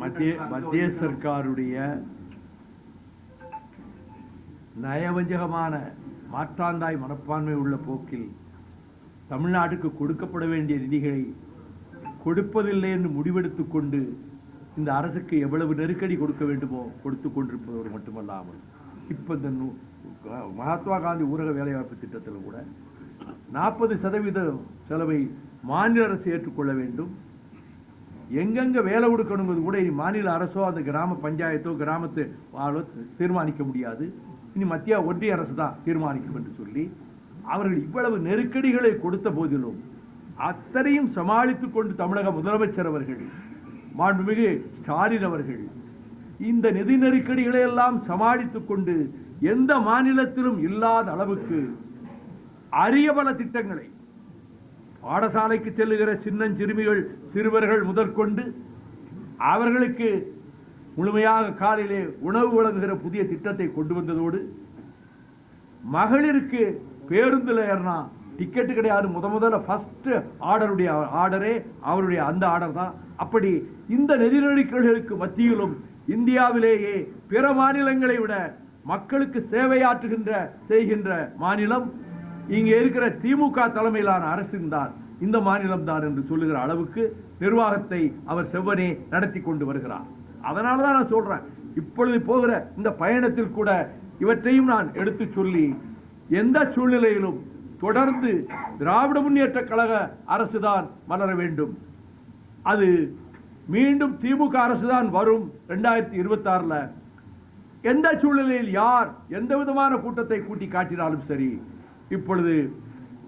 மத்திய மத்திய சர்க்காருடைய நயவஞ்சகமான மாற்றாந்தாய் மனப்பான்மை உள்ள போக்கில் தமிழ்நாட்டுக்கு கொடுக்கப்பட வேண்டிய நிதிகளை கொடுப்பதில்லை என்று முடிவெடுத்துக் கொண்டு இந்த அரசுக்கு எவ்வளவு நெருக்கடி கொடுக்க வேண்டுமோ கொடுத்து கொண்டிருப்பதோடு மட்டுமல்லாமல் இப்போ இந்த மகாத்மா காந்தி ஊரக வேலைவாய்ப்பு திட்டத்தில் கூட நாற்பது சதவீத செலவை மாநில அரசு ஏற்றுக்கொள்ள வேண்டும். எங்கெங்கே வேலை கொடுக்கணுங்கிறது கூட இனி மாநில அரசோ அந்த கிராம பஞ்சாயத்தோ கிராமத்து ஆளோ தீர்மானிக்க முடியாது. இனி மத்திய ஒன்றிய அரசு தான் தீர்மானிக்கும் என்று சொல்லி அவர்கள் இவ்வளவு நெருக்கடிகளை கொடுத்த போதிலும் அத்தனையும் சமாளித்து கொண்டு தமிழக முதலமைச்சர் அவர்கள் மாண்புமிகு ஸ்டாலின் அவர்கள் இந்த நிதி நெருக்கடிகளை எல்லாம் சமாளித்து கொண்டு எந்த மாநிலத்திலும் இல்லாத அளவுக்கு அரிய பல திட்டங்களை பாடசாலைக்கு செல்லுகிற சின்னஞ்சிறுமிகள் சிறுவர்கள் முதற்கொண்டு அவர்களுக்கு முழுமையாக காலையிலே உணவு வழங்குகிற புதிய திட்டத்தை கொண்டு வந்ததோடு மகளிருக்கு பேருந்தில் ஏறினா டிக்கெட்டு கிடையாது. முத முதல்ல ஃபஸ்ட்டு ஆர்டருடைய ஆர்டரே அவருடைய அந்த ஆர்டர் தான். அப்படி இந்த நெறிநெடுக்கல்களுக்கு மத்தியிலும் இந்தியாவிலேயே பிற மாநிலங்களை விட மக்களுக்கு சேவையாற்றுகின்ற செய்கின்ற மாநிலம் இங்கே இருக்கிற திமுக தலைமையிலான அரசின் தான் இந்த மாநிலம் தான் என்று சொல்லுகிற அளவுக்கு நிர்வாகத்தை அவர் செவ்வனே நடத்தி கொண்டு வருகிறார். அதனால தான் நான் சொல்கிறேன் இப்பொழுது போகிற இந்த பயணத்தில் கூட இவற்றையும் நான் எடுத்து சொல்லி எந்த சூழ்நிலையிலும் தொடர்ந்து திராவிட முன்னேற்ற கழக அரசு தான் மலர வேண்டும். அது மீண்டும் திமுக அரசு தான் வரும் ரெண்டாயிரத்தி இருபத்தாறில். எந்த சூழ்நிலையில் யார் எந்த விதமான கூட்டத்தை கூட்டி காட்டினாலும் சரி இப்பொழுது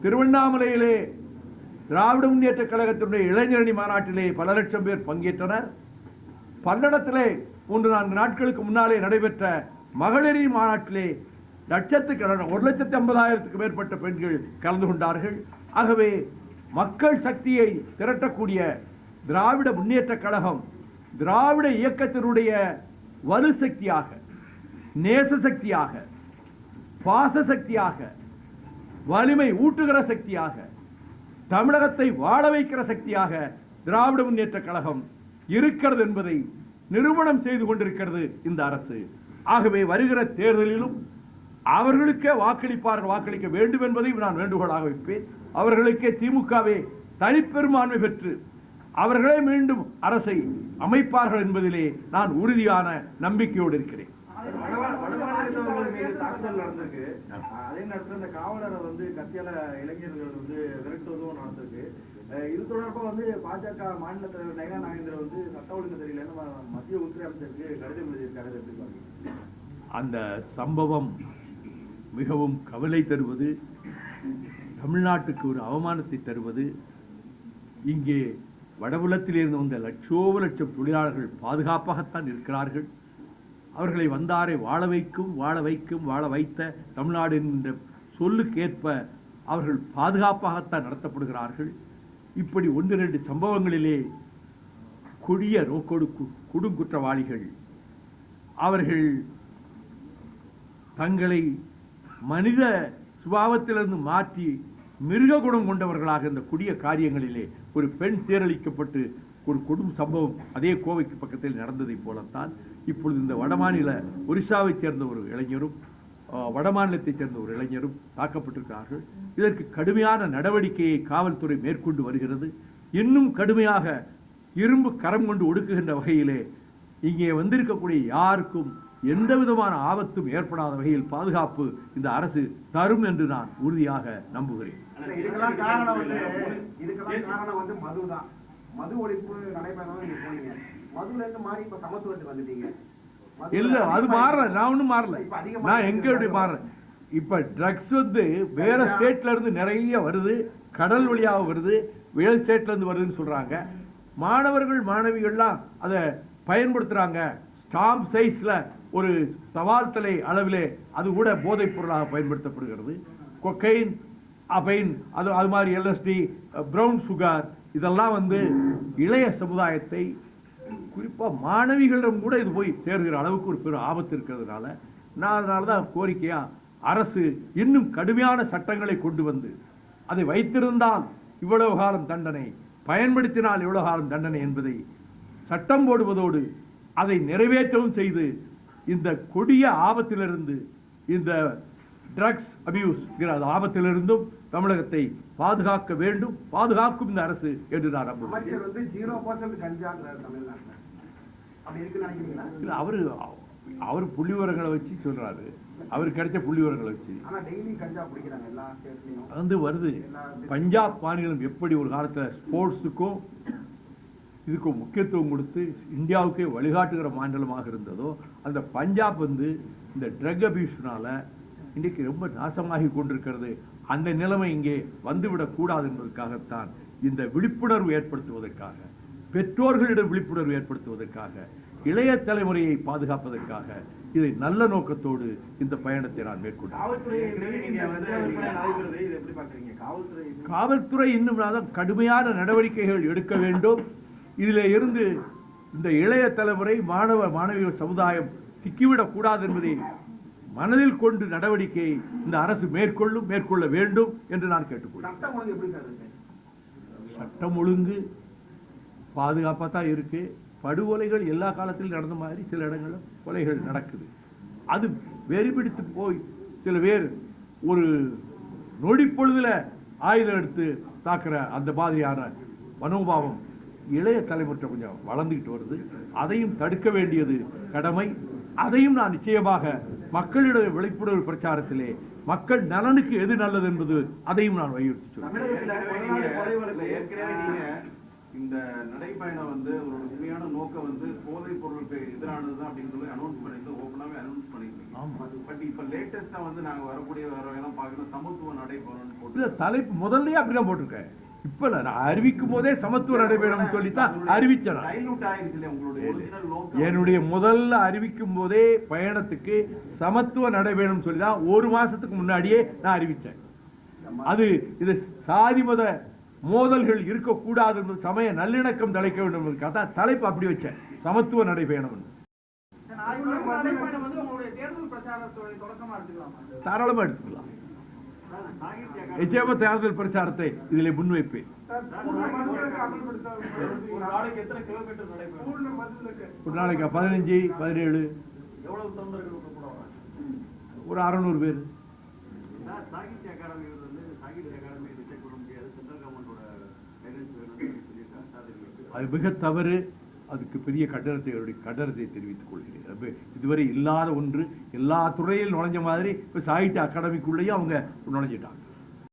திருவண்ணாமலையிலே திராவிட முன்னேற்ற கழகத்தினுடைய இளைஞரணி மாநாட்டிலே பல லட்சம் பேர் பங்கேற்றனர். பல்லடத்திலே மூன்று நான்கு நாட்களுக்கு முன்னாலே நடைபெற்ற மகளிரி மாநாட்டிலே லட்சத்துக்கு ஒரு லட்சத்தி ஐம்பதாயிரத்துக்கு மேற்பட்ட பெண்கள் கலந்து கொண்டார்கள். ஆகவே மக்கள் சக்தியை திரட்டக்கூடிய திராவிட முன்னேற்ற கழகம் திராவிட இயக்கத்தினுடைய வலு சக்தியாக நேச சக்தியாக பாச சக்தியாக வலிமை ஊட்டுகிற சக்தியாக தமிழகத்தை வாழ வைக்கிற சக்தியாக திராவிட முன்னேற்ற கழகம் இருக்கிறது என்பதை நிறுவனம் செய்து கொண்டிருக்கிறது இந்த அரசு. ஆகவே வருகிற தேர்தலிலும் அவர்களுக்கே வாக்களிப்பார்கள் வாக்களிக்க வேண்டும் என்பதையும் நான் வேண்டுகோளாக வைப்பேன். அவர்களுக்கே திமுகவே தனிப்பெரும்பான்மை பெற்று அவர்களே மீண்டும் அரசை அமைப்பார்கள் என்பதிலே நான் உறுதியான நம்பிக்கையோடு இருக்கிறேன். தாக்குதல் நடந்திருக்கு. அதே நேரத்தில் இந்த காவலரை வந்து கத்தியால இளைஞர்கள் வந்து விரட்டுவதும் நடந்திருக்கு. இது தொடர்பா வந்து பாஜக மாநில தலைவர் நயனா நாகேந்திரன் வந்து சட்ட ஒழுங்கு தெரியலன்னு மத்திய உள்துறை அமைச்சருக்கு கடிதம் எழுதியிருக்காரு எப்படி அந்த சம்பவம் மிகவும் கவலை தருவது தமிழ்நாட்டுக்கு ஒரு அவமானத்தை தருவது இங்கே வடபுலத்திலிருந்து வந்த லட்சோப லட்சம் தொழிலாளர்கள் பாதுகாப்பாகத்தான் இருக்கிறார்கள். அவர்களை வந்தாரை வாழ வைக்கும் வாழ வைக்கும் வாழ வைத்த தமிழ்நாடு என்கின்ற சொல்லுக்கேற்ப அவர்கள் பாதுகாப்பாகத்தான் நடத்தப்படுகிறார்கள். இப்படி ஒன்று ரெண்டு சம்பவங்களிலே கொடிய நோக்கோடு கு- கொடுங்குற்றவாளிகள் அவர்கள் தங்களை மனித சுபாவத்திலிருந்து மாற்றி மிருக குணம் கொண்டவர்களாக இந்த கொடிய காரியங்களிலே ஒரு பெண் சீரழிக்கப்பட்டு ஒரு கொடும் சம்பவம் அதே கோவைக்கு பக்கத்தில் நடந்ததைப் போலத்தான் இப்பொழுது இந்த வடமாநில ஒரிசாவைச் சேர்ந்த ஒரு இளைஞரும் வடமாநிலத்தைச் சேர்ந்த ஒரு இளைஞரும் தாக்கப்பட்டிருக்கிறார்கள். இதற்கு கடுமையான நடவடிக்கையை காவல்துறை மேற்கொண்டு வருகிறது. இன்னும் கடுமையாக இரும்பு கரம் கொண்டு ஒடுக்குகின்ற வகையிலே இங்கே வந்திருக்கக்கூடிய யாருக்கும் எந்த விதமான ஆபத்தும் ஏற்படாத வகையில் பாதுகாப்பு இந்த அரசு தரும் என்று நான் உறுதியாக நம்புகிறேன். மது ஒழிப்பு நடைபெறணும் நீங்க போனீங்க. மதுல இருந்து மாறி இப்ப சமத்துவத்துக்கு வந்துட்டீங்க. இல்ல அது மாறல. நான் ஒன்றும் மாறல. நான் இருக்குது எங்க எப்படி மது. மாறுறேன் இப்ப ட்ரக்ஸ் வந்து வேற ஸ்டேட்ல இருந்து நிறைய வருது. கடல் வழியாக வருது. வேறு ஸ்டேட்ல இருந்து வருதுன்னு சொல்றாங்க. மாணவர்கள் மாணவிகள்லாம் அதை பயன்படுத்துறாங்க. ஸ்டாம்ப் சைஸ்ல ஒரு தபால் தலை அளவிலே அது கூட போதைப் பொருளாக பயன்படுத்தப்படுகிறது. கொக்கைன் அபைன் அது அது மாதிரி எல்எஸ்டி ப்ரௌன் சுகர் இதெல்லாம் வந்து இளைய சமுதாயத்தை குறிப்பாக மாணவிகளிடம் கூட இது போய் சேர்கிற அளவுக்கு ஒரு பெரும் ஆபத்து இருக்கிறதுனால நான் அதனால தான் கோரிக்கையாக அரசு இன்னும் கடுமையான சட்டங்களை கொண்டு வந்து அதை வைத்திருந்தால் இவ்வளவு காலம் தண்டனை பயன்படுத்தினால் இவ்வளவு காலம் தண்டனை என்பதை சட்டம் போடுவதோடு அதை நிறைவேற்றவும் செய்து இந்த கொடிய ஆபத்திலிருந்து இந்த ட்ரக்ஸ் அபியூஸ்ங்கிற ஆபத்திலிருந்தும் தமிழகத்தை பாதுகாக்க வேண்டும் பாதுகாக்கும் இந்த அரசு என்று நான் நம்புகிறேன். அவரு அவர் புள்ளி விவரங்களை வச்சு சொல்றாரு. அவர் கிடைச்ச புள்ளி விவரங்களை வச்சு வந்து வருது. பஞ்சாப் மாநிலம் எப்படி ஒரு காலத்தில் ஸ்போர்ட்ஸுக்கும் இதுக்கும் முக்கியத்துவம் கொடுத்து இந்தியாவுக்கே வழிகாட்டுகிற மாநிலமாக இருந்ததோ அந்த பஞ்சாப் வந்து இந்த ட்ரக் அபியூஸ்னால இன்றைக்கு ரொம்ப நாசமாகி கொண்டிருக்கிறது. அந்த நிலைமை இங்கே வந்துவிடக்கூடாது என்பதற்காகத்தான் இந்த விழிப்புணர்வு ஏற்படுத்துவதற்காக பெற்றோர்களிடம் விழிப்புணர்வு ஏற்படுத்துவதற்காக இளைய தலைமுறையை பாதுகாப்பதற்காக இதை நல்ல நோக்கத்தோடு இந்த பயணத்தை நான் மேற்கொண்டேன். காவல்துறை இன்னும் கடுமையான நடவடிக்கைகள் எடுக்க வேண்டும். இதில் இருந்து இந்த இளைய தலைமுறை மாணவ மாணவிய சமுதாயம் சிக்கிவிடக் கூடாது என்பதை மனதில் கொண்டு நடவடிக்கையை இந்த அரசு மேற்கொள்ளும் மேற்கொள்ள வேண்டும் என்று நான் கேட்டுக்கொள்கிறேன். சட்டம் ஒழுங்கு பாதுகாப்பாக தான் இருக்கு. படுகொலைகள் எல்லா காலத்திலும் நடந்த மாதிரி சில இடங்களில் கொலைகள் நடக்குது. அது வெறிபிடித்து போய் சில பேர் ஒரு நொடிப்பொழுதுல ஆயுதம் எடுத்து தாக்குற அந்த மாதிரியான மனோபாவம் இளைய தலைமுறை கொஞ்சம் வளர்ந்துக்கிட்டு வருது. அதையும் தடுக்க வேண்டியது கடமை. அதையும் நான் நிச்சயமாக மக்களிடம் விழிப்புணர்வு பிரச்சாரத்திலே மக்கள் நலனுக்கு எது நல்லது என்பது அதையும் நான் வலியுறுத்தி சொல்றேன். இந்த நடைப்பயணம் வந்து ஒரு உண்மையான நோக்கம் வந்து போதைப் பொருளுக்கு எதிரானது அப்படின்னு சொல்லி அனௌன்ஸ் பண்ணிட்டு ஓப்பனாவே அனௌன்ஸ் பண்ணிருக்கீங்க ஆமா. பட் இப்ப லேட்டஸ்டா வந்து நாங்க வரக்கூடிய வரவையெல்லாம் பார்க்கணும் சமத்துவ நடைபெறும்னு போட்டு தலைப்பு முதல்லயே அப்படிதான் போட்டிருக்கேன். இப்ப நான் அறிவிக்கும் போதே சமத்துவ நடைபெறும் சொல்லித்தான் அறிவிச்சேன் என்னுடைய முதல்ல அறிவிக்கும் போதே பயணத்துக்கு சமத்துவ நடைபெறும் சொல்லி தான் ஒரு மாசத்துக்கு முன்னாடியே நான் அறிவிச்சேன். அது இது சாதி மத மோதல்கள் இருக்கக்கூடாது என்பது சமய நல்லிணக்கம் தலைக்க வேண்டும் என்பதற்காக தான் தலைப்பு அப்படி வச்சேன். சமத்துவ நடைபயணம் தொடக்கமா எடுத்துக்கலாமா. தாராளமா எடுத்துக்கலாம் நிச்சயமா தேர்தல் பிரச்சாரத்தை இதிலே முன்வைப்பேன். ஒரு நாளைக்கு பதினஞ்சு பதினேழு? ஒரு அறநூறு பேர். அது மிக தவறு. அதுக்கு பெரிய கட்டணத்தை அவருடைய கட்டணத்தை தெரிவித்துக் கொள்கிறேன். அது இதுவரை இல்லாத ஒன்று எல்லா துறையில் நுழைஞ்ச மாதிரி இப்போ சாகித்ய அகாடமிக்குள்ளேயும் அவங்க நுழைஞ்சிட்டாங்க.